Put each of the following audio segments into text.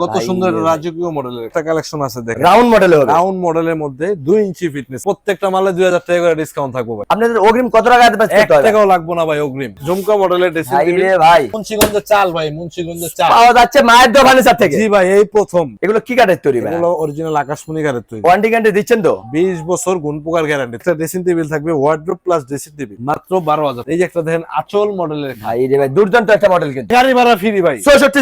কত সুন্দর রাজকীয় মডেলের একটা কালেকশন আছে দেখেন। রাউন্ড মডেলে হবে। রাউন্ড মডেলের মধ্যে দুই ইঞ্চি ফিটনেস প্রত্যেকটা মালে দুই হাজার টাকা করে ডিসকাউন্ট থাকব ভাই। আপনাদের অগ্রিম কত টাকা অ্যাডভান্স এক করতে হবে টাকাও লাগবো না ভাই অগ্রিম। ঝুমকা মডেলের ড্রেসিং ভাই টেবিল রে ভাই। মুন্সিগঞ্জের চাল ভাই চাল। পাওয়া যাচ্ছে মায়ের থেকে। জি ভাই এই প্রথম। এগুলো কি কাঠের তৈরি ভাই? এগুলো অরিজিনাল আকাশমণি কারের তৈরি। ওয়ারেন্টি গ্যারান্টি দিচ্ছেন তো? বিশ বছর গুণ গ্যারান্টি একটা ড্রেসিং টেবিল থাকবে ওয়ার্ড্রোপ প্লাস ড্রেসিং টেবিল মাত্র বারো হাজার। এই যে একটা দেখেন আচল মডেলের ভাই রে ভাই দুর্দান্ত একটা মডেল কিন্তু। গাড়ি ভাড়া ফ্রি ভাই।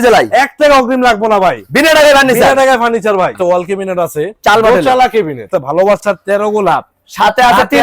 জেলায়। এক টাকা অগ্রিম লাগবো না ভাই। বিনা টাকায় বিনা ফার্নিচার টাকায় ফার্নিচার ভাই। ওয়াল কেবিনেট আছে। চাল। চালা কেবিনেট ভালোবাসার তেরো গোলাপ। সাথে আছে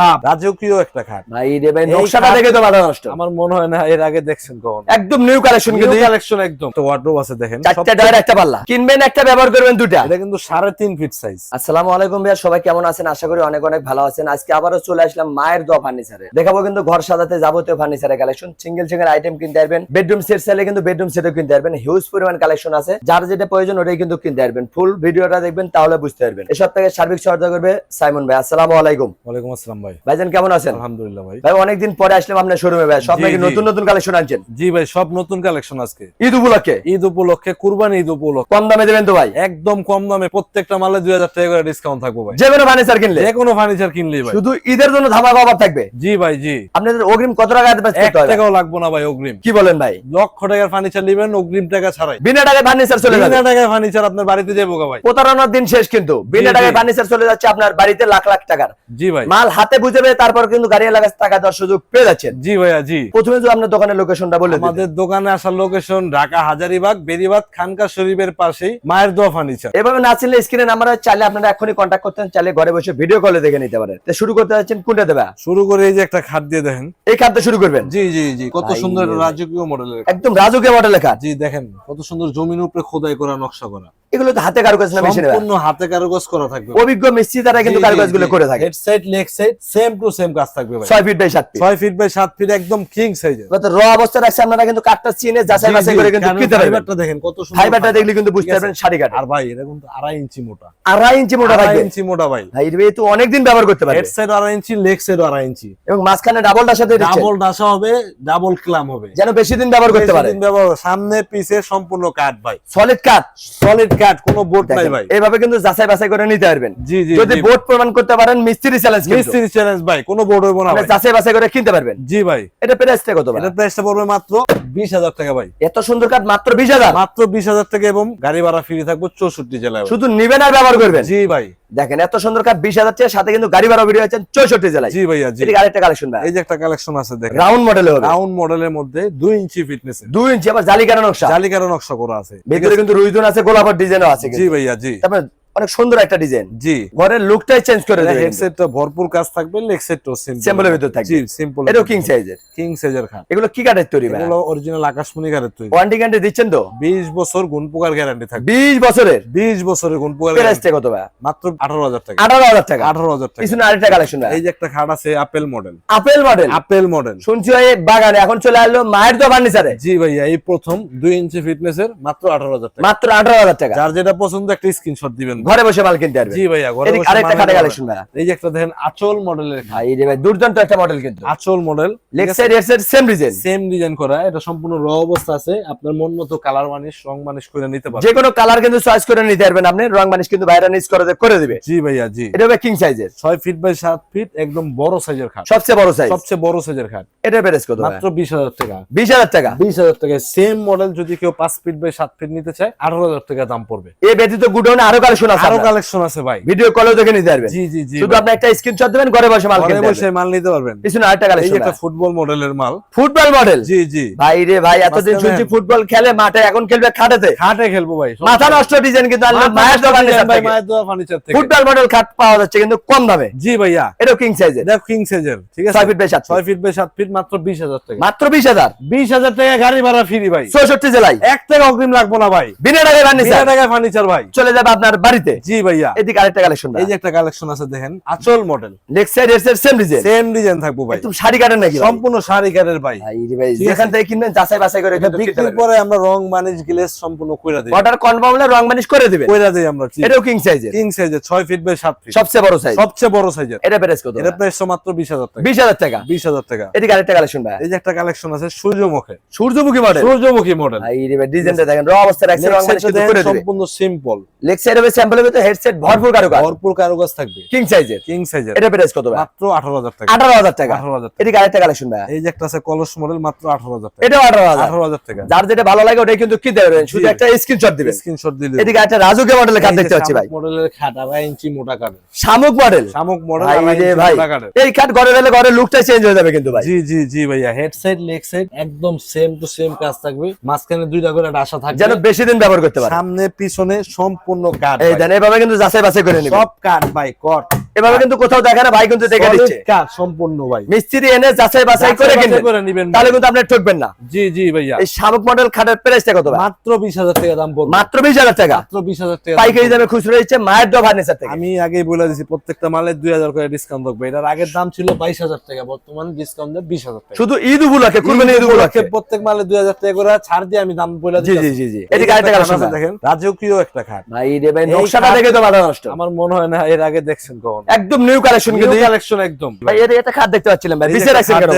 লাখ রাজকীয় একটা খাট। ভাই রে ভাই নকশাটা দেখে তো মাথা নষ্ট। আমার মনে হয় না এর আগে দেখছেন কখন। একদম নিউ কালেকশন কিন্তু। কালেকশন একদম। তো ওয়ার্ড্রোব আছে দেখেন। চারটা ডয়ার একটা পাল্লা। কিনবেন একটা ব্যবহার করবেন দুটা। এটা কিন্তু সাড়ে তিন ফিট সাইজ আসসালামু আলাইকুম ভাইয়া সবাই কেমন আছেন? আশা করি অনেক অনেক ভালো আছেন। আজকে আবারও চলে আসলাম মায়ের দোয়া ফার্নিচারে। দেখাবো কিন্তু ঘর সাজাতে যাবতীয় ফার্নিচারের কালেকশন সিঙ্গেল সিঙ্গেল আইটেম কিনতে পারবেন। বেডরুম সেট চাইলে কিন্তু বেডরুম সেটও কিনতে পারবেন। হিউজ পরিমাণ কালেকশন আছে। যার যেটা প্রয়োজন ওটাই কিন্তু কিনতে পারবেন। ফুল ভিডিওটা দেখবেন তাহলে বুঝতে পারবেন। এসব থেকে সার্বিক সহায়তা করবে সাইমন ভাই আসসালামু আলাইকুম। ওয়ালাইকুম আসসালাম ভাই। ভাইজান কেমন আছেন? আলহামদুলিল্লাহ ভাই। ভাই অনেকদিন পরে আসলাম আপনার শোরুমে ভাই। সব নাকি নতুন নতুন কালেকশন আনছেন? জি ভাই সব নতুন কালেকশন আজকে। ঈদ উপলক্ষে? ঈদ উপলক্ষে কুরবানি ঈদ উপলক্ষে। কম দামে দেবেন তো ভাই? একদম কম দামে প্রত্যেকটা মালে দুই হাজার টাকা করে ডিসকাউন্ট থাকব ভাই। যে কোনো ফার্নিচার কিনলে? যে কোনো ফার্নিচার কিনলেই ভাই। শুধু ঈদের জন্য ধামাকা অফার থাকবে? জি ভাই জি। আপনাদের অগ্রিম কত টাকা অ্যাডভান্স করতে হবে টাকাও লাগবো না ভাই অগ্রিম। কি বলেন ভাই? লক্ষ টাকার ফার্নিচার নেবেন অগ্রিম টাকা ছাড়াই। বিনা টাকায় ফার্নিচার চলে যাবে। বিনা টাকায় ফার্নিচার আপনার বাড়িতে যাব ভাই। প্রতারণার দিন শেষ কিন্তু। বিনা টাকায় ফার্নিচার চলে যাচ্ছে আপনার বাড়িতে লাখ লাখ টাকার। জি ভাই। মাল হাতে বুঝে পেয়ে তারপর কিন্তু গাড়ি টাকা দেওয়ার সুযোগ পেয়ে যাচ্ছেন। জি ভাইয়া জি। প্রথমে যদি আপনার দোকানের লোকেশনটা বলে আমাদের দোকানে আসার লোকেশন ঢাকা হাজারিবাগ বেরিবাদ খানকা শরীফের পাশেই মায়ের দোয়া ফার্নিচার এভাবে না চিনলে স্ক্রিনে নাম্বার চাইলে আপনারা এখনই কন্ট্যাক্ট করতেন চাইলে ঘরে বসে ভিডিও কলে দেখে নিতে পারেন। তো শুরু করতে যাচ্ছেন কোনটা দেবা? শুরু করে এই যে একটা খাট দিয়ে দেখেন। এই খাদ্য শুরু করবেন। জি জি জি কত সুন্দর। রাজকীয় মডেলের একদম রাজকীয় মডেলের খাট। জি দেখেন কত সুন্দর জমির উপরে খোদাই করা নকশা করা। এগুলো তো হাতে কারুকাজ না মেশিনে সম্পূর্ণ হাতে কারুকাজ করা থাকবে অভিজ্ঞ মিস্ত্রি তারা কিন্তু কারুকাজগুলো করে থাকে। Head side leg side same to same কাজ থাকবে ভাই। ছয় ফিট বাই সাত ফিট ছয় ফিট বাই সাত ফিট একদম কিং সাইজের র অবস্থা রাখছে আপনারা কিন্তু কাঠটা চিনে যাচাই বাছাই করে কিন্তু কিনতে পারবেন। ফাইবারটা দেখেন কত সুন্দর ফাইবারটা দেখলে কিন্তু বুঝতে পারবেন শাড়ি কাঠ আর ভাই এটা কিন্তু আড়াই ইঞ্চি মোটা। আড়াই ইঞ্চি মোটা থাকবে। ইঞ্চি মোটা ভাই। ভাই এর তো অনেকদিন ব্যবহার করতে পারবে। হেড সাইড আড়াই ইঞ্চি লেগ সাইড আড়াই ইঞ্চি। এবং মাঝখানে ডাবলটার সাথে দিচ্ছে। ডাবল ডাসা হবে ডাবল ক্লাম হবে। যেন বেশি দিন ব্যবহার করতে পারে। বেশিদিন ব্যবহার সামনে পিছে সম্পূর্ণ কাঠ ভাই। সলিড কাঠ। সলিড কাঠ কোনো বোর্ড নাই ভাই। এইভাবে কিন্তু যাচাই বাছাই করে নিতে পারবেন। জি জি যদি বোর্ড প্রমাণ করতে পারেন মিস্ত্রি চ্যালেঞ্জ মিস্ত্রি চ্যালেঞ্জ ভাই কোনো বোর্ড হইব না যাচাই বাছাই করে কিনতে পারবেন। জি ভাই। এটা প্রাইসটা কত ভাই? এটা প্রাইসটা পড়বে মাত্র বিশ হাজার টাকা ভাই। এত সুন্দর কাঠ মাত্র বিশ হাজার? মাত্র বিশ হাজার টাকা এবং গাড়ি ভাড়া ফ্রি থাকব চৌষট্টি জেলায়। শুধু নিবেন আর ব্যবহার করবেন? জি ভাই। দেখেন এত সুন্দর কাপ বিশ হাজার চেয়ে সাথে কিন্তু গাড়ি ভাড়া ভিডিও আছেন চৌষট্টি জেলায়। জি ভাইয়া জি। আরেকটা কালেকশন ভাই। এই যে একটা কালেকশন আছে দেখেন। রাউন্ড মডেল হবে। রাউন্ড মডেলের মধ্যে দুই ইঞ্চি ফিটনেস দুই ইঞ্চি আবার জালিকার নকশা। জালিকার নকশা করা আছে। ভিতরে কিন্তু রুইদুন আছে গোলাপের ডিজাইনও আছে জি ভাইয়া জি। তারপরে অনেক সুন্দর একটা ডিজাইন জি। ঘরের লুকটাই চেঞ্জ করে দেবে কিন্তু। হেডসেটটা ভরপুর কাজ থাকবে লেগ সেটটাও সিম্পল এর ভিতর থাকবে। জি সিম্পল এটাও কিং সাইজের কিং সাইজের খাট। এগুলো কি কাঠের তৈরি ভাই? এগুলো অরিজিনাল আকাশমণি কাঠের তৈরি। ওয়ারেন্টি গ্যারান্টি দিচ্ছেন তো? 20 বছর গুণপোকার গ্যারান্টি থাকবে। বিশ বছরের? 20 বছরের গুণ পোকার প্রাইসটা কত ভাই? মাত্র 18000 টাকা। আঠারো হাজার টাকা। 18000 টাকা। পিছনে আরেকটা কালেকশন ভাই। এই যে একটা খাট আছে apple model apple model apple model শুনছি ওই বাগানে এখন চলে আসলো মায়ের তো ফার্নিচারে জি ভাইয়া এই প্রথম 2 ইঞ্চি ফিটনেস এর মাত্র 18000 টাকা। মাত্র আঠারো হাজার টাকা। যার যেটা পছন্দ একটা স্ক্রিনশট দিবেন ঘরে বসে মাল কিনতে পারবে। জি ভাইয়া ঘরে বসে আরেকটা খাটে কালেকশন ভাই এই যে একটা দেখেন আচল মডেলের ভাই রে ভাই দুর্দান্ত একটা মডেল কিন্তু। আচল মডেল লেগ সাইড এর side same design same design করা এটা সম্পূর্ণ র অবস্থা আছে আপনার মন মতো কালার মানিশ রং মানিশ করে নিতে পারবেন। যে কোনো কালার কিন্তু চয়েস করে নিতে পারবেন আপনি রং মানিশ কিন্তু বাইরে নিচ করে করে দিবে। জি ভাইয়া জি। এটা হবে কিং সাইজের ছয় ফিট বাই সাত ফিট একদম বড় সাইজের খাট। সবচেয়ে বড় সাইজ সবচেয়ে বড় সাইজের খাট। এটা প্রাইস কত মাত্র বিশ হাজার টাকা। বিশ হাজার টাকা? বিশ হাজার টাকা সেম মডেল যদি কেউ পাঁচ ফিট বাই সাত ফিট নিতে চায় আঠারো হাজার টাকা দাম পড়বে। এই ব্যতীত গুডাউনে আরও কালেকশন আছে আরও কালেকশন আছে ভাই। ভিডিও কলেও দেখে নিতে পারবেন। জি জি জি শুধু আপনি একটা স্ক্রিনশট দিবেন ঘরে বসে মাল কিনতে বসে মাল নিতে পারবেন। পিছনে আরেকটা এই একটা ফুটবল মডেলের মাল। ফুটবল মডেল জি জি। ভাই রে ভাই এতদিন শুনছি ফুটবল খেলে মাঠে এখন খেলবে খাটেতে। খাটে খেলব ভাই মাথা নষ্ট ডিজাইন কিন্তু মায়ের দোকানে ভাই মায়ের দোয়া ফার্নিচার থেকে। ফুটবল মডেল খাট পাওয়া যাচ্ছে কিন্তু কম দামে। জি ভাইয়া। এটাও কিং সাইজের এটা কিং সাইজের ঠিক আছে? ছয় ফিট বাই সাত ছয় ফিট বাই সাত ফিট মাত্র বিশ হাজার টাকা। মাত্র বিশ হাজার। টাকা গাড়ি ভাড়া ফ্রি ভাই। চৌষট্টি জেলায়। এক টাকা অগ্রিম লাগবো না ভাই। বিনা টাকায় ফার্নিচার টাকায় ফার্নিচার ভাই। চলে যাবে আপনার বাড়ি শাড়িতে জি ভাইয়া। এদিকে আরেকটা কালেকশন এই যে একটা কালেকশন আছে দেখেন আচল মডেল লেগ সাইড এর সেম ডিজাইন সেম ডিজাইন থাকব ভাই। একদম শাড়ি কাটেন নাকি সম্পূর্ণ শাড়ি কাটের ভাই। ভাই যেখান থেকে কিনবেন যাচাই বাছাই করে বিক্রির পরে আমরা রং মানিশ গ্লেস সম্পূর্ণ কইরা দিই। অর্ডার কনফার্ম হলে রং মানিশ করে দিবেন। কইরা দিই আমরা এটাও কিং সাইজের কিং সাইজের 6 ফিট বাই 7 ফিট সবচেয়ে বড় সাইজ সবচেয়ে বড় সাইজের এটা প্রাইস কত এটা প্রাইস মাত্র 20000 টাকা। বিশ হাজার টাকা। 20000 টাকা। এদিকে আরেকটা কালেকশন ভাই। এই যে একটা কালেকশন আছে সূর্যমুখী। সূর্যমুখী মডেল সূর্যমুখী মডেল ভাই ডিজাইনটা দেখেন র অবস্থায় রাখছে রং মানিশ করে দিবে। সম্পূর্ণ সিম্পল লেগ সাইড হবে স্যাম্পল হবে তো হেডসেট ভরপুর কারও কাজ ভরপুর কারুকাজ থাকবে। কিং সাইজের কিং সাইজের এটা প্রাইস কত ভাই? মাত্র 18000 টাকা। আঠারো হাজার টাকা। 18000 টাকা। এদিকে আরেকটা কালেকশন ভাই? এই যে একটা আছে কলস মডেল মাত্র 18000 টাকা। আঠারো হাজার। 18000 টাকা। যার যেটা ভালো লাগে ওটাই কিন্তু কিনতে পারবেন। শুধু একটা স্ক্রিনশট দিবেন। স্ক্রিনশট দিলে এদিকে একটা রাজুকে মডেলের দেখতে পাচ্ছি ভাই। মডেলের খাট আড়াই ইঞ্চি মোটা কাটে শামুক মডেল শামুক মডেল আড়াই ইঞ্চি মোটা কাটে এই ঘরে গেলে ঘরের লুকটাই চেঞ্জ হয়ে যাবে কিন্তু ভাই। জি জি জি ভাইয়া। হেড সাইড লেগ সাইড একদম সেম টু সেম কাজ থাকবে। মাঝখানে দুইটা করে ডাসা থাকবে। যেন বেশি দিন ব্যবহার করতে পারে। সামনে পিছনে সম্পূর্ণ এই ভাই। দেন এভাবে কিন্তু যাচাই বাছাই করে নেবেন সব কাঠ ভাই কট এভাবে কিন্তু কোথাও দেখে না ভাই কিন্তু দেখে দিচ্ছে। সম্পূর্ণ ভাই। মিস্ত্রি এনে যাচাই বাছাই করে কিনবেন। তাহলে কিন্তু আপনি ঠকবেন না। জি জি ভাইয়া। এই শামুক মডেল খাটের প্রাইসটা কত ভাই? মাত্র বিশ হাজার টাকা দাম পড়বে। মাত্র বিশ হাজার টাকা? মাত্র বিশ হাজার টাকা পাইকারি দামে খুচরো দিচ্ছে মায়ের দো ফার্নিচার থেকে। আমি আগেই বলে দিছি প্রত্যেকটা মালে দুই হাজার করে ডিসকাউন্ট থাকবে এটার আগের দাম ছিল বাইশ হাজার টাকা বর্তমানে ডিসকাউন্ট দেয় বিশ হাজার টাকা। শুধু ঈদ উপলক্ষে কুরবানি ঈদ উপলক্ষে প্রত্যেক মালে দুই হাজার টাকা করে ছাড় দিয়ে আমি দাম বলে জি দিচ্ছি জি জি। জি আরেকটা কালেকশন দেখেন দেখেন। রাজকীয় একটা খাট। ভাই রে ভাই এই নকশাটা দেখে তো মাথা নষ্ট। আমার মনে হয় না এর আগে দেখছেন কখন। একদম নিউ কালেকশন কিন্তু। কালেকশন একদম। ভাই এর একটা খাট দেখতে পাচ্ছিলাম ভাই বিছে রাখছেন কেন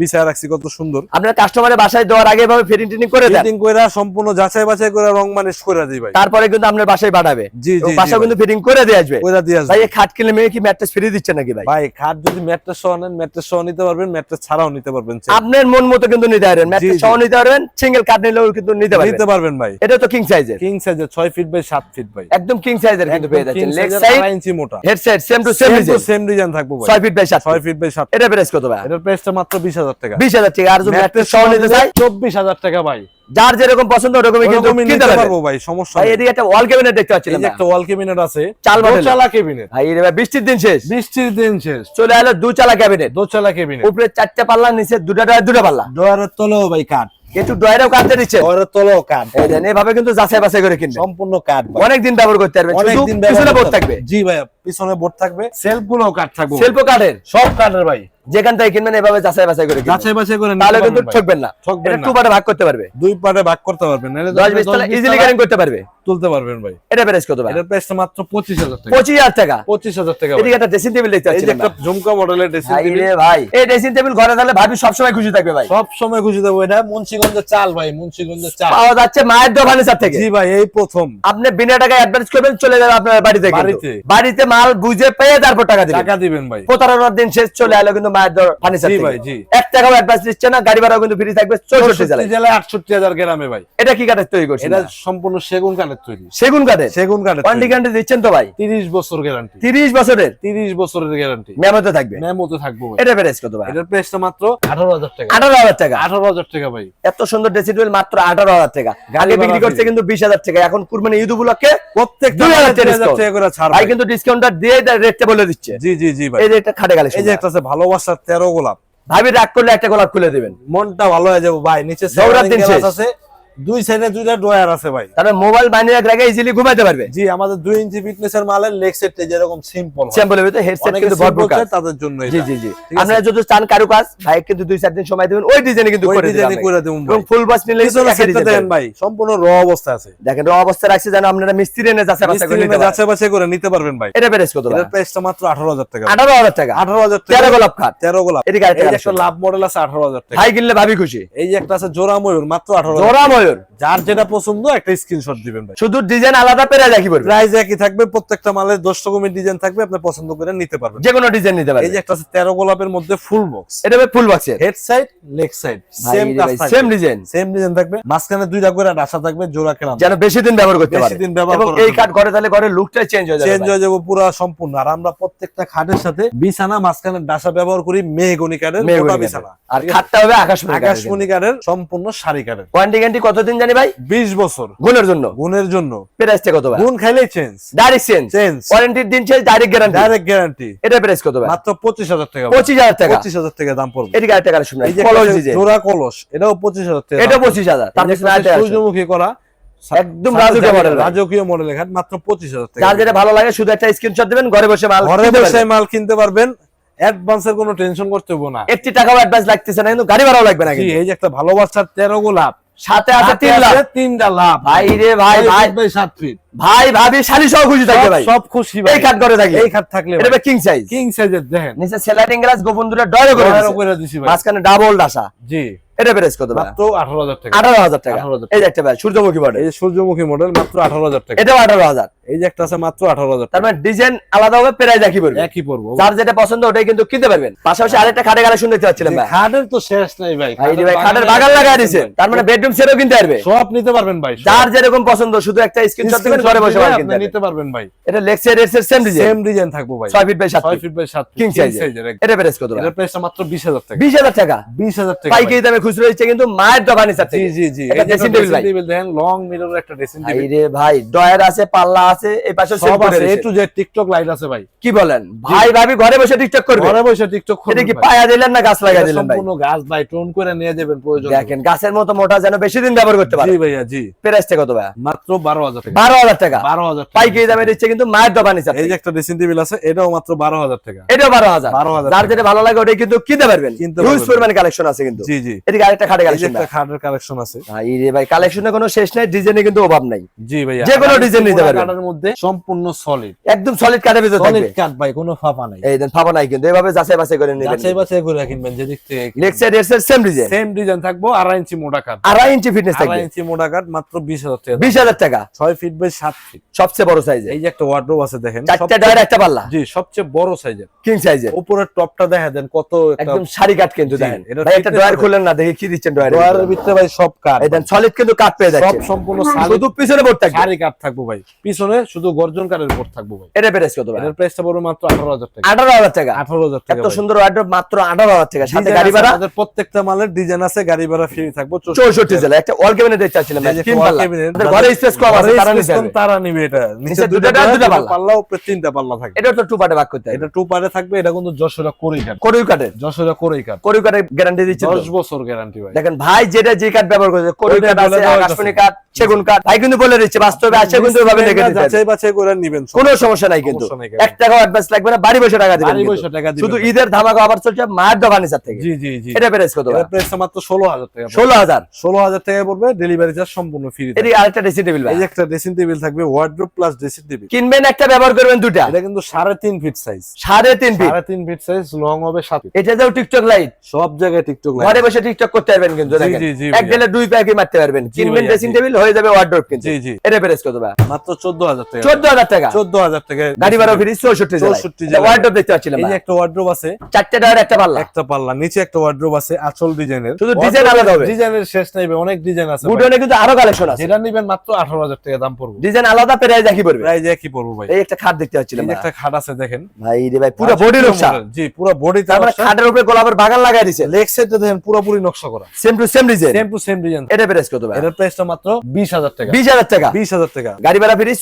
বিছায় রাখছি কত সুন্দর। আপনার কাস্টমারের বাসায় দেওয়ার আগে এভাবে ফিটিং টিটিং করে দেন। ফিটিং কইরা সম্পূর্ণ যাচাই বাছাই করে রং মানিশ করে দিই ভাই। তারপরে কিন্তু আপনার বাসায় পাঠাবে জি জি বাসা কিন্তু ফিটিং করে দিয়ে আসবে। কইরা দিয়ে আসবে। ভাই এই খাট কিনলে মেয়ে কি ম্যাট্রেস ফ্রি দিচ্ছে নাকি ভাই? ভাই খাট যদি ম্যাট্রেস সহ নেন ম্যাট্রেস সহ নিতে পারবেন ম্যাট্রেস ছাড়াও নিতে পারবেন আপনার মন মতো কিন্তু নিতে পারবেন ম্যাট্রেস সহ নিতে পারবেন সিঙ্গেল কাট নিলেও কিন্তু নিতে পারবেন। নিতে পারবেন ভাই। এটা তো কিং সাইজের কিং সাইজের 6 ফিট বাই 7 ফিট ভাই। একদম কিং সাইজের কিন্তু পেয়ে যাচ্ছেন। লেগ সাইড 2 ইঞ্চি মোটা। Head side same to same design same design থাকবে ভাই। 6 ফিট বাই 7 6 ফিট বাই 7 এটা প্রাইস কত ভাই? এটার প্রাইসটা মাত্র 20000 টাকা। 20000 টাকা। আর যদি সহ নিতে চাই 24000 টাকা ভাই। যার যেরকম পছন্দ ওরকমই কিন্তু কিনতে পারব। ভাই সমস্যা ভাই এদিকে একটা ওয়াল ক্যাবিনেট দেখতে এই পাচ্ছিলাম যে একটা ওয়াল ক্যাবিনেট আছে চাল। দোচালা ক্যাবিনেট ভাই ভাই বৃষ্টির দিন শেষ। বৃষ্টির দিন শেষ। চলে এলো দুচালা ক্যাবিনেট দোচালা ক্যাবিনেট উপরে চারটা পাল্লা নিচে দুটা দুটা পাল্লা। ডয়ারের তলেও ভাই কাঠ। একটু ডয়েরও কাটতে দিচ্ছে। ডয়ারের তলেও কাঠ। এই দেন এভাবে কিন্তু যাচাই বাছাই করে কিনবেন সম্পূর্ণ কাট অনেক দিন ব্যবহার করতে পারবেন। অনেক দিন পিছনে বোর্ড থাকবে। জি ভাই পিছনে বোর্ড থাকবে। সেলফ গুলোও কাঠ থাকবে। সেলফ কাঠের। সব কাটের ভাই। যেখান থেকে কিনবেন এভাবে যাচাই বাছাই করে যাচাই বাছাই করে তাহলে কিন্তু ঠকবেন না। ঠকবেন না। টু পার্টে ভাগ করতে পারবে। দুই পার্টে ভাগ করতে পারবেন নাহলে দশ বিশ তলা ইজিলি ক্যারিং করতে পারবে। তুলতে পারবেন ভাই। এটা প্রাইস কত ভাই? এটার প্রাইসটা মাত্র 25000 টাকা। পঁচিশ হাজার টাকা। 25000 টাকা এদিকে একটা ড্রেসিং টেবিল দেখতে এই যে একটা ঝুমকা মডেলের ড্রেসিং টেবিল রে ভাই। এই ড্রেসিং টেবিল ঘরে তাহলে ভাবি সবসময় খুশি থাকবে ভাই। সব সময় খুশি দেবো এটা মুন্সিগঞ্জের চাল ভাই মুন্সিগঞ্জের চাল। পাওয়া যাচ্ছে মায়ের দো ফার্নিচার থেকে। জি ভাই এই প্রথম। আপনি বিনা টাকায় অ্যাডভান্স করবেন চলে যাবে আপনার বাড়িতে। বাড়িতে। বাড়িতে মাল বুঝে পেয়ে তারপর টাকা দিবেন। টাকা দিবেন ভাই। প্রতারণার দিন শেষ চলে এলো কিন্তু মায়ের ফার্নিচার জি থেকে। ভাই, জি। এক টাকাও অ্যাডভান্স দিচ্ছে না গাড়ি ভাড়াও কিন্তু ফ্রি থাকবে চৌষট্টি জেলায় জেলায় আটষট্টি হাজার গ্রামে ভাই। এটা কি কাঠের তৈরি করছে এটা সম্পূর্ণ সেগুন কাঠের তৈরি। সেগুন কাঠের? সেগুন কাঠের ওয়ারেন্টি গ্যারান্টি দিচ্ছেন তো ভাই? তিরিশ বছর গ্যারান্টি তিরিশ বছরের? তিরিশ বছরের গ্যারান্টি মেমোতে থাকবে? মেমোতে থাকব এটা প্রাইস কত ভাই? এটার প্রাইসটা মাত্র আঠারো হাজার টাকা। আঠারো হাজার টাকা। আঠারো হাজার টাকা ভাই। এত সুন্দর ড্রেসিং মাত্র আঠারো হাজার টাকা। আগে বিক্রি করছে কিন্তু বিশ হাজার টাকা। এখন কুরবানি ঈদ উপলক্ষে প্রত্যেক দুই হাজার টাকা হাজার discount। টাকা করে ছাড় ভাই ভাই। কিন্তু ডিসকাউন্টটা দিয়ে রেটটা বলে দিচ্ছে। জি জি জি ভাই। এই যে একটা খাটে এই যে একটা আছে ভালোবাসার তেরো গোলাপ। ভাবি রাগ করলে একটা গোলাপ খুলে দেবেন। মনটা ভালো হয়ে যাব ভাই। নিচে আছে। দুই সাইডে দুইটা ড্রয়ার আছে ভাই। তাহলে মোবাইল বানিয়ে রাখলে ইজিলি ঘুমাইতে পারবে? জি আমাদের দুই ইঞ্চি ফিটনেসের মালের লেগ সেটটা যেরকম সিম্পল স্যাম্পলের ভিতরে হেডসেট কিন্তু ভরপুর simple কাজ তাদের জন্য জি জি জি। আপনারা যদি চান কারু কাজ ভাই কিন্তু দুই চার দিন সময় দিবেন ওই ডিজাইনে কিন্তু করে দিবেন করে দেবো এবং ফুল বাস নিলে সেটটা দেন ভাই সম্পূর্ণ র অবস্থা আছে। দেখেন র অবস্থা রাখছে যেন আপনারা মিস্ত্রি এনে যাচাই বাছাই করে নিতে। যাচাই বাছাই করে নিতে পারবেন ভাই। এটা প্রাইস কত প্রাইসটা মাত্র আঠারো হাজার টাকা। আঠারো হাজার টাকা। আঠারো হাজার তেরো গোলাপ খাট। তেরো গোলাপ। এদিকে আরেকটা একটা লাভ মডেল আছে আঠারো হাজার টাকা। ভাই কিনলে ভাবি খুশি। এই যে একটা আছে জোড়া ময়ূর মাত্র আঠারো জোড়া ময়ূর? যার যেটা পছন্দ একটা স্ক্রিনশট দিবেন ভাই। শুধু ডিজাইন আলাদা পেরে প্রাইস একই থাকবে প্রত্যেকটা মালের দশ রকমের ডিজাইন থাকবে আপনি পছন্দ করে নিতে পারবেন। যে কোনো ডিজাইন নিতে এই যে একটা আছে তেরো গোলাপের মধ্যে ফুল বক্স এটা full head side leg side same same design same design থাকবে। মাঝখানে দুইটা করে ডাসা থাকবে জোড়া যেন বেশি দিন ব্যবহার করতে বেশি দিন ব্যবহার এবং এই ঘরে তাহলে ঘরের লুকটাই চেঞ্জ হয়ে যাবে চেঞ্জ হয়ে যাবে পুরো সম্পূর্ণ। আর আমরা প্রত্যেকটা খাটের সাথে বিছানা মাঝখানে ডাসা ব্যবহার করি মেহগনি কাঠের মোটা বিছানা। আর খাটটা হবে আকাশমণি কাঠের। আকাশমণি কাঠের সম্পূর্ণ শাড়ি কাঠের ওয়ারেন্টি গ্যারান্টি কতদিন জানি ভাই? বিশ বছর। গুণের জন্য। গুণের জন্য। প্রাইসটা কত ভাই? গুণ খাইলেই চেঞ্জ ডাইরেক্ট চেঞ্জ চেঞ্জ ওয়ারেন্টির দিন শেষ ডাইরেক্ট গ্যারান্টি ডাইরেক্ট গ্যারান্টি এটা প্রাইস কত ভাই? মাত্র পঁচিশ হাজার টাকা। পঁচিশ হাজার টাকা। পঁচিশ হাজার টাকা দাম পড়বে। এদিকে আরেকটা কালেকশন এই যে জোড়া কলস এটাও পঁচিশ হাজার টাকা এটা দাম। পঁচিশ হাজার। তার এই যে পিছনে আরেকটা। সূর্যমুখী করা। একদম রাজকীয় মডেল রাজকীয় মডেলের খাট মাত্র পঁচিশ হাজার টাকা। যার যেটা ভালো লাগে শুধু একটা স্ক্রিনশট দিবেন ঘরে বসে মাল ঘরে বসে মাল কিনতে পারবেন। অ্যাডভান্সের কোনো টেনশন করতে হবে না। একটি টাকাও অ্যাডভান্স লাগতেছে না কিন্তু গাড়ি ভাড়াও লাগবে না এই যে একটা ভালোবাসার তেরো গোলাপ। সাথে আছে তিন লাখ। তিনটা লাভ। ভাই রে ভাই ভাই। ভাই সাত ফিট। ভাই ভাবি শালি সহ খুশি থাকবে ভাই। সব খুশি এই খাট করে থাকি এই খাট থাকলে এটা কিং সাইজ কিং সাইজের দেখেন। নিচে সেলারিং গ্লাস গোবন্ধুরা ডয়ারে করে দিছি। ভাই। মাঝখানে ডাবল ডাসা জি। এটা প্রাইস কত ভাই? মাত্র আঠারো হাজার টাকা। আঠারো হাজার টাকা। এই একটা ভাই সূর্যমুখী মডেল এই সূর্যমুখী মডেল মাত্র আঠারো হাজার টাকা। এটা আঠারো হাজার। এই যে একটা আছে মাত্র আঠারো হাজার তার মানে ডিজাইন আলাদা হবে প্রাইস একই পড়বে। একই পড়ব। যার যেটা পছন্দ ওটাই কিন্তু কিনতে পারবেন। পাশাপাশি আরেকটা খাটে দেখতে পাচ্ছিলাম ভাই। খাটের তো শেষ নাই ভাই। ভাই রে ভাই খাটের বাগান লাগাই দিছে তার মানে বেডরুম সেটও কিনতে পারবে। সব নিতে পারবেন ভাই যার যেরকম পছন্দ শুধু একটা স্ক্রিনশট দিবেন ঘরে বসে আপনি কিনতে নিতে পারবেন ভাই। এটা লেক্সের এর সেম ডিজাইন সেম ডিজাইন থাকব ভাই। 6 ফিট বাই 7 ছয় ফিট ফিট বাই সাত কিং ফিট সাইজের এটা প্রেস কত ভাই? এটার প্রাইসটা মাত্র বিশ হাজার টাকা। 20000 টাকা? বিশ হাজার টাকা পাইকারি দামে খুচরো দিচ্ছে কিন্তু মায়ের দোকান ফার্নিচার জি জি জি। এটা ভাই। টেবিল দেখেন লং মিরর একটা ড্রেসিং টেবিল ভাই ডয়ার আছে পাল্লা আছে এই পাশে সেট সব করে আছে এ রয়েছে। টু জেড টিকটক লাইট আছে ভাই। কি বলেন? ভাই ভাবি ঘরে বসে টিকটক করবে? ঘরে বসে টিকটক এটা কি পায়া দিলেন না গাছ লাগা দিলেন ভাই? সম্পূর্ণ গাছ ভাই টোন করে নিয়ে যাবেন প্রয়োজন দেখেন গাছের মতো মোটা যেন বেশি দিন ব্যবহার করতে পারে। জি ভাইয়া জি। প্রাইসটা কত ভাই মাত্র বারো হাজার টাকা। বারো হাজার টাকা। বারো হাজার টাকা। পাইকারি দামে দিচ্ছে কিন্তু মায়ের দোকান এই যে একটা ড্রেসিং টেবিল আছে এটাও মাত্র বারো হাজার টাকা। এটাও বারো হাজার। 12,000 যার যেটা ভালো লাগে ওটাই কিন্তু কিনতে পারবেন। কিনতে হিউজ। পরিমাণে কালেকশন আছে কিন্তু। জি জি। এদিকে আরেকটা খাটে এই যে কালেকশন একটা খাটের কালেকশন আছে। ভাই রে ভাই কালেকশনে কোনো শেষ নাই ডিজাইনে কিন্তু অভাব নাই। জি ভাইয়া। যে কোনো design নিতে পারবেন। মধ্যে সম্পূর্ণ সলিড একদম সলিড কাঠের ভিতরে সলিড থাকবে। কাঠ ভাই কোনো ফাঁপা নাই। এই দেন ফাঁপা নাই কিন্তু এভাবে যাচাই বাছাই করে নেবেন। যাচাই বাছাই করে কিনবেন যেদিক থেকে সাইড এর সেম ডিজাইন সেম ডিজাইন থাকব আড়াই ইঞ্চি মোটা কাঠ। আড়াই ইঞ্চি ফিটনেস থাকবে। 1.5 ইঞ্চি মোটা কাঠ মাত্র বিশ হাজার টাকা। বিশ হাজার টাকা। 6 ফিট বাই 7 ফিট সবচেয়ে বড় সাইজে এই যে একটা ওয়ার্ড্রোব আছে দেখেন চারটা ডয়ার একটা পাল্লা। জি সবচেয়ে বড় সাইজের কিং সাইজের উপরের টপটা দেখা দেন কত একদম সারি কাঠ কিন্তু দেখেন। ভাই একটা ডয়ার খুলেন না দেখে কি দিচ্ছেন ডয়ার ডয়ারের ভিতরে ভাই সব কাঠ এই দেন সলিড কিন্তু কাঠ পেয়ে সব সম্পূর্ণ শুধু পিছনে বোর্ড থাকবে। সারি থাকব ভাই। পিছনে শুধু গর্জন উপর থাকব ভাই। এটা প্রাইস কত ভাই? এটার প্রাইসটা পড়বে মাত্র আঠারো হাজার টাকা। আঠারো হাজার টাকা। আঠারো হাজার টাকা এত সুন্দর ওয়ার্ড্রোব মাত্র আঠারো হাজার টাকা। সাথে গাড়ি ভাড়া। আমাদের প্রত্যেকটা মালের ডিজাইন আছে গাড়ি ভাড়া ফ্রি থাকব। চৌষট্টি জেলা। একটা অল ক্যাবিনেট চাচ্ছিলাম তিন পাল্লা আমাদের ঘরে স্পেস কম আছে। তারা নিবে। এটা। নিচে নিচে দুটা দুটা, দুটা পাল্লা। পাল্লা উপরে তিনটা পাল্লা থাকবে। এটা তো টু পার্টে ভাগ করতে এটা টু পারে থাকবে এটা কিন্তু যশোরা করেই কাঠ করিউ কাঠের যশোরা করেই কাঠ করিউ কাঠের গ্যারান্টি দিচ্ছে তো? দশ বছর গ্যারান্টি ভাই। দেখেন ভাই যেটা যে কাঠ ব্যবহার করেছে করিউ ওইটা আছে আকাশমণি আছে। সেগুন কাঠ ভাই কিন্তু বলে দিচ্ছে বাস্তবে আসে কিন্তু এভাবে দেখে দিতে যাচাই বাছাই করে নিবেন কোনো সমস্যা নাই কিন্তু। সমস্যা টাকাও অ্যাডভান্স লাগবে না বাড়ি বসে টাকা দিবেন বাড়ি বসে টাকা দিবেন শুধু ঈদের ধামাকা অফার চলছে মায়ের দোকান থেকে। জি জি জি। এটা প্রাইস কত এটার প্রাইসটা মাত্র ষোলো হাজার টাকা ষোলো হাজার। ষোলো হাজার টাকা পড়বে ডেলিভারি চার্জ সম্পূর্ণ ফ্রি আরেকটা ড্রেসিং টেবিল ভাই। একটা ড্রেসিং টেবিল থাকবে ওয়ার্ড্রোব প্লাস ড্রেসিং টেবিল কিনবেন একটা ব্যবহার করবেন দুটা এটা কিন্তু সাড়ে তিন ফিট সাইজ সাড়ে তিন ফিট সাড়ে তিন ফিট সাইজ লং হবে সাত এটা যাও টিকটক লাইট সব জায়গায় টিকটক ঘরে বসে টিকটক করতে পারবেন কিন্তু দেখেন। এক গেলে দুই প্যাকে মারতে পারবেন। কিনবেন ড্রেসিং টেবিল হয়ে যাবে ওয়ার্ড্রোব কিন্তু। জি জি। এটা প্রাইস কত ভাই? মাত্র চোদ্দ হাজার টাকা। চোদ্দ হাজার টাকা? চোদ্দ হাজার টাকা। গাড়ি ভাড়া ফ্রি চৌষট্টি 64 জেলায়। ওয়ার্ড্রোব দেখতে পাচ্ছিলাম এই যে একটা ওয়ার্ড্রোব আছে। চারটে ডয়ার একটা পাল্লা। একটা পাল্লা নিচে একটা ওয়ার্ড্রোব আছে আচল ডিজাইনের শুধু design আলাদা হবে। ডিজাইনের শেষ নাই অনেক ডিজাইন আছে। বুটনে কিন্তু আরও কালেকশন আছে। যেটা নিবেন মাত্র আঠারো হাজার টাকা দাম পড়বে। ডিজাইন আলাদা প্রাইস একই পড়বে? কি ভাই। এই একটা খাট দেখতে পাচ্ছিলাম। একটা খাট আছে দেখেন। ভাই রে ভাই পুরো বডি নকশা। জি পুরো বডি তার মানে খাটের উপরে গোলাপের বাগান লাগাই দিছে। লেগ সাইডটা দেখেন পুরোপুরি নকশা করা। Same to same design same to same design এটা প্রাইস কত ভাই? এটার প্রাইসটা মাত্র বিশ হাজার টাকা। বিশ হাজার টাকা। বিশ হাজার টাকা। গাড়ি ভাড়া ফ্রি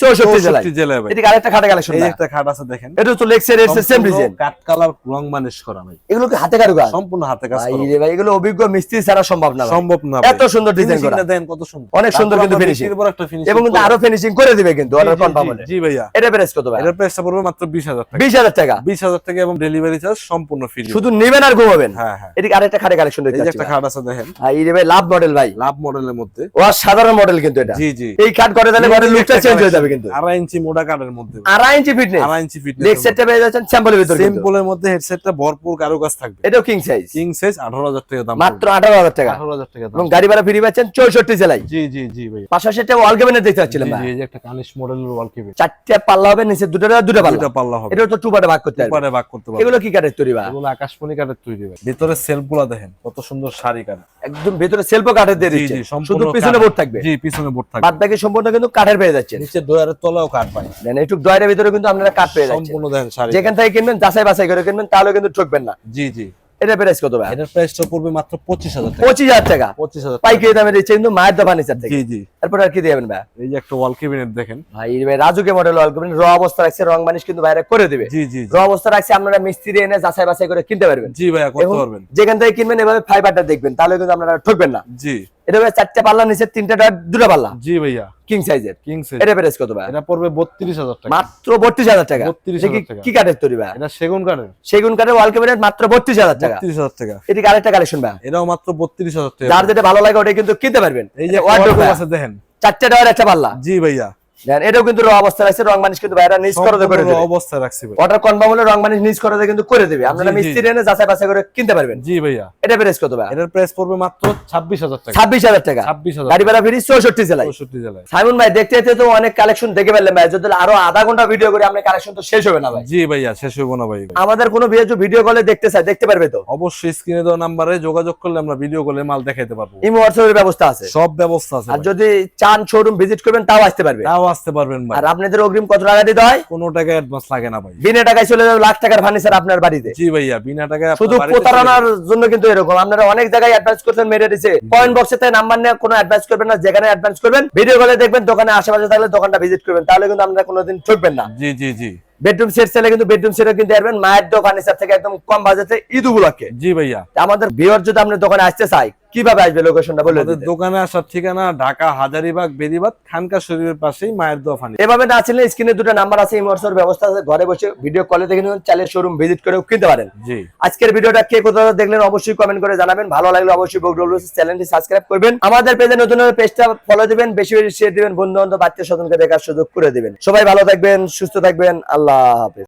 জেলায়। জেলায় ভাই। এদিকে আরেকটা খাটে কালেকশন এই একটা খাট আছে দেখেন। এটা তো লেক্সের এর সেম ডিজাইন কাঠ কালার রং মানিশ করা ভাই। এগুলো কি হাতে কারুকাজ? সম্পূর্ণ হাতে কাজ ভাই রে ভাই এগুলো অভিজ্ঞ মিস্ত্রি ছাড়া সম্ভব না সম্ভব না এত সুন্দর ডিজাইন করা। দেন কত সুন্দর। অনেক সুন্দর কিন্তু finishing এবং আরও ফিনিশিং করে দিবে কিন্তু। অর্ডার কনফার্ম হলে জি ভাইয়া। এটা প্রাইস কত ভাই এটার প্রাইসটা পড়বে মাত্র বিশ হাজার টাকা। বিশ হাজার টাকা? বিশ হাজার টাকা এবং ডেলিভারি চার্জ সম্পূর্ণ ফ্রি শুধু নেবেন আর ঘুমাবেন? হ্যাঁ হ্যাঁ। এদিকে আরেকটা খাটে কালেকশন দেখতে পাচ্ছি একটা খাট আছে দেখেন। ভাই রে ভাই লাভ মডেল ভাই। লাভ মডেলের মধ্যে। ও সাধারণ মডেল কিন্তু এটা। জি জি। এই খাট করে তাহলে ঘরের লুকটা চেঞ্জ হয়ে যাবে কিন্তু। আড়াই ইঞ্চি মোটা কাঠের মধ্যে। আড়াই ইঞ্চি ফিটনেস আড়াই ইঞ্চি লেগ ফিটনেস সেটটা পেয়ে যাচ্ছেন স্যাম্পলের ভিতর কিন্তু। মধ্যে হেডসেটটা ভরপুর কারুকাজ থাকবে। এটাও কিং সাইজ কিং সাইজ আঠারো হাজার টাকা দাম মাত্র আঠারো হাজার টাকা। আঠারো হাজার টাকা এবং গাড়ি ভাড়া ফ্রি পাচ্ছেন চৌষট্টি জেলায়। জি জি জি ভাই পাশাপাশি একটা ওয়াল ক্যাবিনেট দেখতে পাচ্ছিলাম ভাই জি, একটা কানিশ মডেলের ওয়াল কেবিন চারটে পাল্লা হবে নিচে দুটো দুটো পাল্লা। দুটা পাল্লা হবে। এটা তো টু পার্টে ভাগ করতে হবে পারে ভাগ করতে পারবে। এগুলো কি কাঠের তৈরি ভাই? এগুলো আকাশমণি কাঠের তৈরি ভাই। ভিতরে সেলফগুলা দেখেন কত সুন্দর শাড়ি কাঠ। একদম ভেতরে সেলফ কাঠের দিয়ে দিচ্ছে। শুধু পিছনে বোর্ড থাকবে। জি পিছনে বোর্ড থাকবে। বাদ বাকি সম্পূর্ণ কিন্তু কাঠের পেয়ে যাচ্ছে নিচে ডয়ারের তলাও কাঠ পাই দেন একটু ডয়ের ভিতরে কিন্তু আপনারা কাঠ পেয়ে যাচ্ছেন। সম্পূর্ণ দেখেন শাড়ি যেখান থেকে কিনবেন যাচাই বাছাই করে কিনবেন তাহলে কিন্তু ঠকবেন না। জি জি। এটা প্রাইস কত ভাই? এটার প্রাইসটা পড়বে মাত্র পঁচিশ হাজার টাকা। পঁচিশ হাজার টাকা। পঁচিশ হাজার টাকা। পাইকারি দামে দিচ্ছে কিন্তু মায়ের দোকান জি জি। তারপর আর কি দিবেন ভাই? এই যে একটা ওয়াল কেবিনেট দেখেন। ভাই এই ভাই রাজুকে মডেল ওয়াল করবেন র অবস্থা রাখছে রং মানিশ কিন্তু বাইরে করে দিবে। জি জি র অবস্থা রাখছে আপনারা মিস্ত্রি এনে যাচাই বাছাই করে কিনতে পারবেন। জি ভাইয়া করতে পারবেন। যেখান থেকে কিনবেন এভাবে ফাইবারটা দেখবেন। তাহলে কিন্তু আপনারা ঠকবেন না। জি। এটা ভাই চারটা পাল্লা নিচে তিনটা দুটা পাল্লা। জি ভাইয়া। কিং সাইজের কিং সাইজ এটা প্রাইস কত ভাই? এটা পড়বে বত্রিশ হাজার টাকা। মাত্র বত্রিশ হাজার টাকা। 32,000 এটা কি- টাকা। কি কাঠের তৈরি ভাই? এটা সেগুন কাঠের সেগুন কাঠের ওয়াল ক্যাবিনেট মাত্র বত্রিশ হাজার টাকা। বত্রিশ হাজার টাকা। এদিকে আরেকটা কালেকশন ভাই? এটাও মাত্র বত্রিশ হাজার টাকা। যার যেটা ভালো লাগে ওটা কিন্তু কিনতে পারবেন। এই যে আছে দেখেন। চারটা একটা পাল্লা। জি ভাইয়া। দেখেন এটাও কিন্তু র অবস্থা আছে রং মানিশ কিন্তু বাইরে নিজ করে করে দেবে। রাখছি ভাই। অর্ডার কনফার্ম হলে রং মানিশ নিজ করে কিন্তু করে দেবে। আপনারা। মিস্ত্রি এনে যাচাই বাছাই করে কিনতে পারবেন। জি ভাইয়া। এটা প্রাইস কত ভাই এটার প্রাইস পড়বে মাত্র ছাব্বিশ হাজার টাকা। ছাব্বিশ হাজার টাকা। ছাব্বিশ হাজার গাড়ি ভাড়া ফিরি চৌষট্টি জেলায়। চৌষট্টি জেলায়। সাইমন ভাই দেখতে দেখতে তো অনেক কালেকশন দেখে ফেললেন ভাই। যদি আরও আধা ঘণ্টা ভিডিও করে আপনার কালেকশন তো শেষ হবে না ভাই। জি ভাইয়া শেষ হইব না ভাই। আমাদের কোনো ভিডিও ভিডিও কলে দেখতে চাই দেখতে পারবে তো? অবশ্যই স্ক্রিনে দেওয়া নাম্বারে যোগাযোগ করলে আমরা ভিডিও কলে মাল দেখাইতে পারব। ইমো হোয়াটসঅ্যাপের ব্যবস্থা আছে। সব ব্যবস্থা আছে আর যদি চান শোরুম ভিজিট করবেন তাও আসতে পারবে। তাও আসতে পারবেন ভাই। আর আপনাদের অগ্রিম কত টাকা দিতে হয়? কোনো টাকা অ্যাডভান্স লাগে না ভাই। বিনা টাকায় চলে যাবে লাখ টাকার ফার্নিচার আপনার বাড়িতে। জি ভাইয়া বিনা টাকায় শুধু প্রতারণার জন্য কিন্তু এরকম। আপনারা অনেক জায়গায় অ্যাডভান্স করছেন মেরে দিছে। কয়েন্ট বক্সে তাই নাম্বার নিয়ে কোনো অ্যাডভান্স করবেন না যেখানে অ্যাডভান্স করবেন ভিডিও কলে দেখবেন দোকানে আশেপাশে থাকলে দোকানটা ভিজিট করবেন। তাহলে কিন্তু আপনারা কোনোদিন ঠকবেন না। জি জি জি। বেডরুম সেট চাইলে কিন্তু বেডরুম সেটও কিনতে পারবেন। মায়ের দো ফার্নিচার থেকে একদম কম বাজেটে ঈদ উপলক্ষে। জি ভাইয়া। আমাদের বিয়র যদি আপনি দোকানে আসতে চাই কীভাবে আসবে লোকেশনটা বলে দোকানে আসার ঠিকানা ঢাকা হাজারিবাগ বেরিবাদ খানকা শরীরের পাশেই মায়ের দোয়া ফানি এভাবে না ছিল স্ক্রিনে দুটো নাম্বার আছে ইমোর্সের ব্যবস্থা আছে ঘরে বসে ভিডিও কলে দেখে নিন চাইলে শোরুম ভিজিট করেও কিনতে পারেন। জি। আজকের ভিডিওটা কে কোথাও দেখলেন অবশ্যই কমেন্ট করে জানাবেন। ভালো লাগলে অবশ্যই বগডবল চ্যানেলটি সাবস্ক্রাইব করবেন। আমাদের পেজে নতুন নতুন পেজটা ফলো দিবেন বেশি বেশি শেয়ার দিবেন বন্ধু বান্ধব আত্মীয় স্বজনকে দেখার সুযোগ করে দিবেন। সবাই ভালো থাকবেন সুস্থ থাকবেন আল্লাহ হাফেজ।